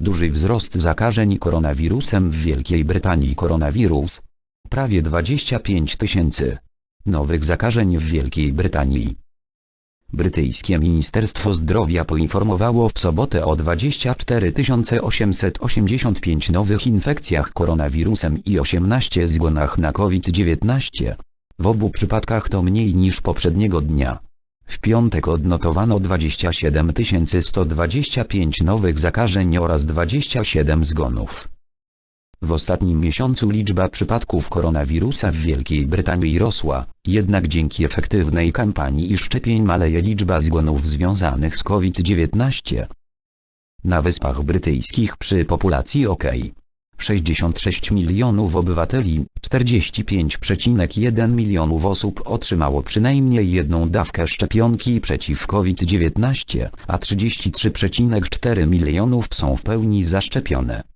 Duży wzrost zakażeń koronawirusem w Wielkiej Brytanii koronawirus. Prawie 25 tysięcy nowych zakażeń w Wielkiej Brytanii. Brytyjskie Ministerstwo Zdrowia poinformowało w sobotę o 24 885 nowych infekcjach koronawirusem i 18 zgonach na COVID-19. W obu przypadkach to mniej niż poprzedniego dnia. W piątek odnotowano 27 125 nowych zakażeń oraz 27 zgonów. W ostatnim miesiącu liczba przypadków koronawirusa w Wielkiej Brytanii rosła, jednak dzięki efektywnej kampanii i szczepień maleje liczba zgonów związanych z COVID-19. Na Wyspach Brytyjskich przy populacji OK. 66 milionów obywateli, 45,1 milionów osób otrzymało przynajmniej jedną dawkę szczepionki przeciw COVID-19, a 33,4 milionów są w pełni zaszczepione.